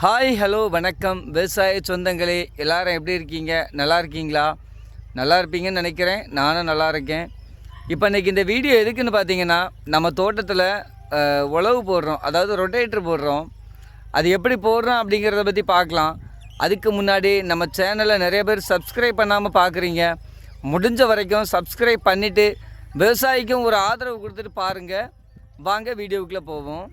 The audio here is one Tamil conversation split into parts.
ஹாய் ஹலோ வணக்கம். விவசாய சொந்தங்களே எல்லாரும் எப்படி இருக்கீங்க? நல்லா இருக்கீங்களா? நல்லா இருப்பீங்கன்னு நினைக்கிறேன். நானும் நல்லா இருக்கேன். இப்போ இன்றைக்கி இந்த வீடியோ எதுக்குன்னு பார்த்தீங்கன்னா நம்ம தோட்டத்தில் உழவு போடுறோம். அதாவது ரொட்டேட்டர் போடுறோம். அது எப்படி போடுறோம் அப்படிங்கிறத பற்றி பார்க்கலாம் அதுக்கு முன்னாடி நம்ம சேனலை நிறைய பேர் சப்ஸ்கிரைப் பண்ணாமல் பார்க்குறீங்க முடிஞ்ச வரைக்கும் சப்ஸ்கிரைப் பண்ணிவிட்டு விவசாயிக்கும் ஒரு ஆதரவு கொடுத்துட்டு பாருங்கள் வாங்க வீடியோவுக்குள்ளே போவோம்.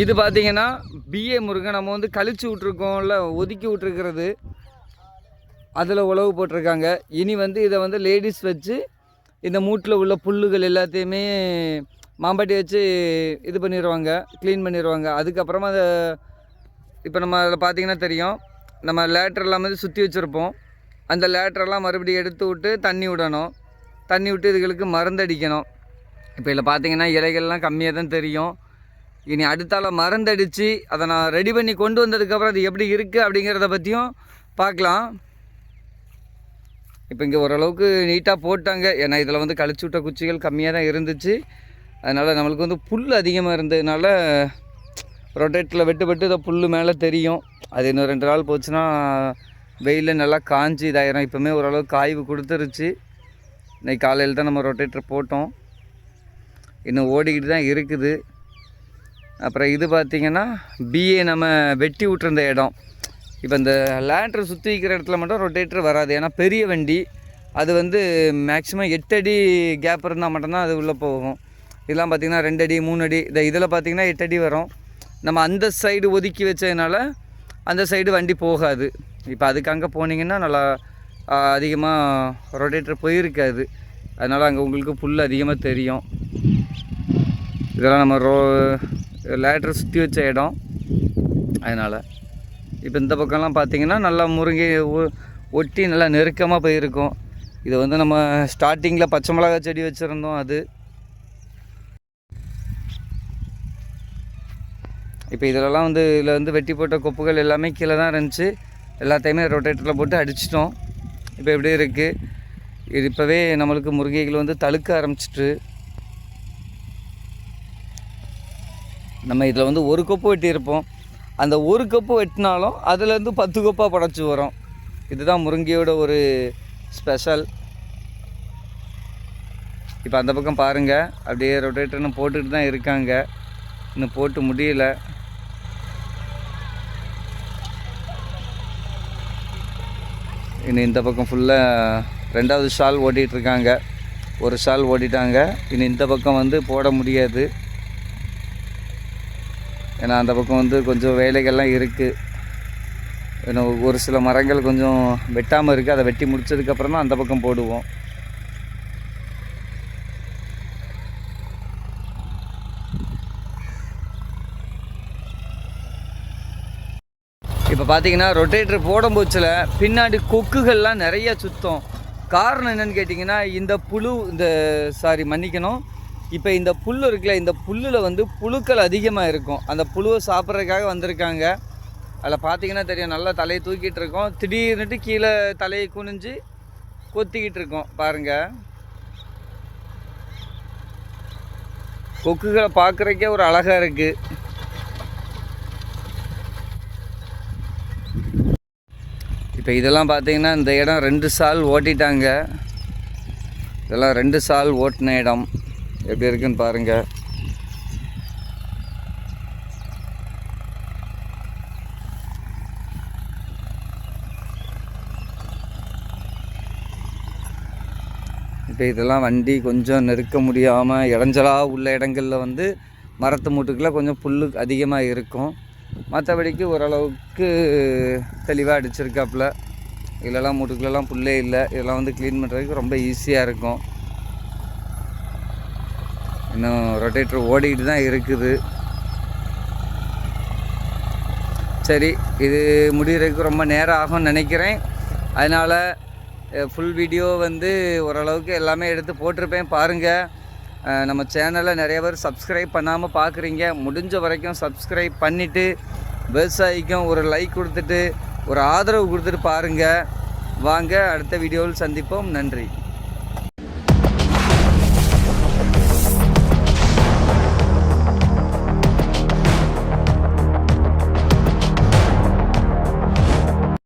இது பார்த்தீங்கன்னா பிஏ முருகன். நம்ம வந்து கழிச்சு விட்ருக்கோம்ல ஒதுக்கி விட்ருக்கிறது அதில் உழவு போட்டிருக்காங்க. இனி வந்து இதை வந்து லேடிஸ் வச்சு இந்த மூட்டில் உள்ள புல்லுகள் எல்லாத்தையுமே மாம்பட்டி வச்சு இது பண்ணிடுவாங்க க்ளீன் பண்ணிடுவாங்க அதுக்கப்புறமா அதை இப்போ நம்ம அதில் பார்த்தீங்கன்னா தெரியும். நம்ம லேட்டர் எல்லாம் வந்து சுற்றி வச்சுருப்போம். அந்த லேட்டரெல்லாம் மறுபடியும் எடுத்து விட்டு தண்ணி விடணும். தண்ணி விட்டு இதுகளுக்கு மருந்தடிக்கணும். இப்போ இதில் பார்த்திங்கன்னா இலைகள்லாம் கம்மியாக தான் தெரியும். இனி அடுத்தால மருந்தடித்து அதை நான் ரெடி பண்ணி கொண்டு வந்ததுக்கப்புறம் அது எப்படி இருக்குது அப்படிங்கிறத பற்றியும் பார்க்கலாம். இப்போ இங்கே ஓரளவுக்கு நீட்டாக போட்டாங்க. ஏன்னா இதில் வந்து கழிச்சு விட்ட குச்சிகள் கம்மியாக தான் இருந்துச்சு. அதனால் நம்மளுக்கு வந்து புல் அதிகமாக இருந்ததுனால ரொட்டேட்டில் வெட்டு வெட்டு இதை புல் மேலே தெரியும். அது இன்னும் ரெண்டு நாள் போச்சுன்னா வெயிலில் நல்லா காஞ்சி இதாயிரும். இப்போவுமே ஓரளவுக்கு காய்வு கொடுத்துருச்சு. இன்னைக்கு காலையில் தான் நம்ம ரொட்டேட்டர் போட்டோம். இன்னும் ஓடிக்கிட்டு தான் இருக்குது. அப்புறம் இது பார்த்திங்கன்னா பிஏ நம்ம வெட்டி விட்டுருந்த இடம். இப்போ இந்த லேண்டரை சுற்றி வைக்கிற இடத்துல மட்டும் ரொட்டேட்டர் வராது. ஏன்னா பெரிய வண்டி. அது வந்து மேக்ஸிமம் எட்டு அடி கேப் இருந்தால் மட்டும்தான் அது உள்ளே போகும். இதெல்லாம் பார்த்திங்கன்னா ரெண்டு அடி மூணு அடி. இந்த இதில் பார்த்திங்கன்னா எட்டு அடி வரும். நம்ம அந்த சைடு ஒதுக்கி வச்சதுனால அந்த சைடு வண்டி போகாது. இப்போ அதுக்கு அங்கே போனீங்கன்னா நல்லா அதிகமாக ரொட்டேட்டர் போயிருக்காது. அதனால் அங்கே உங்களுக்கு புல் அதிகமாக தெரியும். இதெல்லாம் நம்ம ரோ லேட்ரு சுற்றி வச்ச இடம். அதனால் இப்போ இந்த பக்கம்லாம் பார்த்தீங்கன்னா நல்லா முருங்கை ஒட்டி நல்லா நெருக்கமாக போயிருக்கும். இது வந்து நம்ம ஸ்டார்டிங்கில் பச்சை மிளகா செடி வச்சுருந்தோம் அது. இப்போ இதிலலாம் வந்து இதில் வந்து வெட்டி போட்ட கொப்புகள் எல்லாமே கீழே தான் இருந்துச்சு. எல்லாத்தையுமே ரொட்டேட்டரில் போட்டு அடிச்சிட்டோம். இப்போ எப்படி இருக்குது இது இப்போவே நம்மளுக்கு முருங்கைகள் வந்து தழுக்க ஆரம்பிச்சிட்டு நம்ம இதில் வந்து ஒரு கொப்பு வெட்டியிருப்போம். அந்த ஒரு கப்பு வெட்டினாலும் அதுலேருந்து பத்து கொப்பாக படைச்சி வரும். இதுதான் முருங்கையோட ஒரு ஸ்பெஷல். இப்போ அந்த பக்கம் பாருங்கள் அப்படியே ரொட்டேட்டர்னு போட்டுட்டு தான் இருக்காங்க. இன்னும் போட்டு முடியல. இன்னும் இந்த பக்கம் ஃபுல்லாக ரெண்டாவது ஷால் ஓட்டிகிட்ருக்காங்க ஒரு ஷால் ஓட்டிட்டாங்க. இனி இந்த பக்கம் வந்து போட முடியாது. ஏன்னா அந்த பக்கம் வந்து கொஞ்சம் வேலைகள்லாம் இருக்குது ஏன்னா ஒரு சில மரங்கள் கொஞ்சம் வெட்டாமல் இருக்குது அதை வெட்டி முடிச்சதுக்கப்புறம் தான் அந்த பக்கம் போடுவோம். இப்போ பார்த்தீங்கன்னா ரொட்டேட்டர் போடும் போச்சில் பின்னாடி கொக்குகள்லாம் நிறைய சுத்தம். காரணம் என்னன்னு கேட்டிங்கன்னா இந்த புழு இந்த சாரி மன்னிக்கணும். இப்போ இந்த புல் இருக்குல்ல இந்த புல்லில் வந்து புழுக்கள் அதிகமாக இருக்கும். அந்த புழுவை சாப்பிட்றதுக்காக வந்திருக்காங்க. அதில் பார்த்தீங்கன்னா தெரியும் நல்லா தலையை தூக்கிட்டு இருக்கோம். திடீர்னுட்டு கீழே தலையை குனிஞ்சு கொத்திக்கிட்டு இருக்கோம். பாருங்கள் கொக்குகளை பார்க்குறக்கே ஒரு அழகாக இருக்குது இப்போ இதெல்லாம் பார்த்தீங்கன்னா இந்த இடம் ரெண்டு சால் ஓட்டிட்டாங்க. இதெல்லாம் ரெண்டு சால் ஓட்டின இடம். எப்படி இருக்குன்னு பாருங்கள் இப்போ இதெல்லாம் வண்டி கொஞ்சம் நெருக்க முடியாமல் இடைஞ்சலாக உள்ள இடங்களில் வந்து மரத்து மூட்டுக்குள்ளே கொஞ்சம் புல் அதிகமாக இருக்கும். மற்றபடிக்கு ஓரளவுக்கு தெளிவாக அடிச்சிருக்காப்புல. இதெல்லாம் மூட்டுக்குள்ளெல்லாம் புல்லே இல்லை. இதெல்லாம் வந்து க்ளீன் பண்ணுறதுக்கு ரொம்ப ஈஸியாக இருக்கும். இன்னும் ரொட்டேட்டர் ஓடிக்கிட்டு தான் இருக்குது. சரி இது முடிகிறதுக்கு ரொம்ப நேரம் ஆகும்னு நினைக்கிறேன். அதனால் ஃபுல் வீடியோ வந்து ஓரளவுக்கு எல்லாமே எடுத்து போட்டிருப்பேன். பாருங்கள் நம்ம சேனலை நிறைய பேர் சப்ஸ்கிரைப் பண்ணாமல் பார்க்குறீங்க முடிஞ்ச வரைக்கும் சப்ஸ்கிரைப் பண்ணிவிட்டு விவசாயிக்கும் ஒரு லைக் கொடுத்துட்டு ஒரு ஆதரவு கொடுத்துட்டு பாருங்கள் வாங்க அடுத்த வீடியோவில் சந்திப்போம். நன்றி.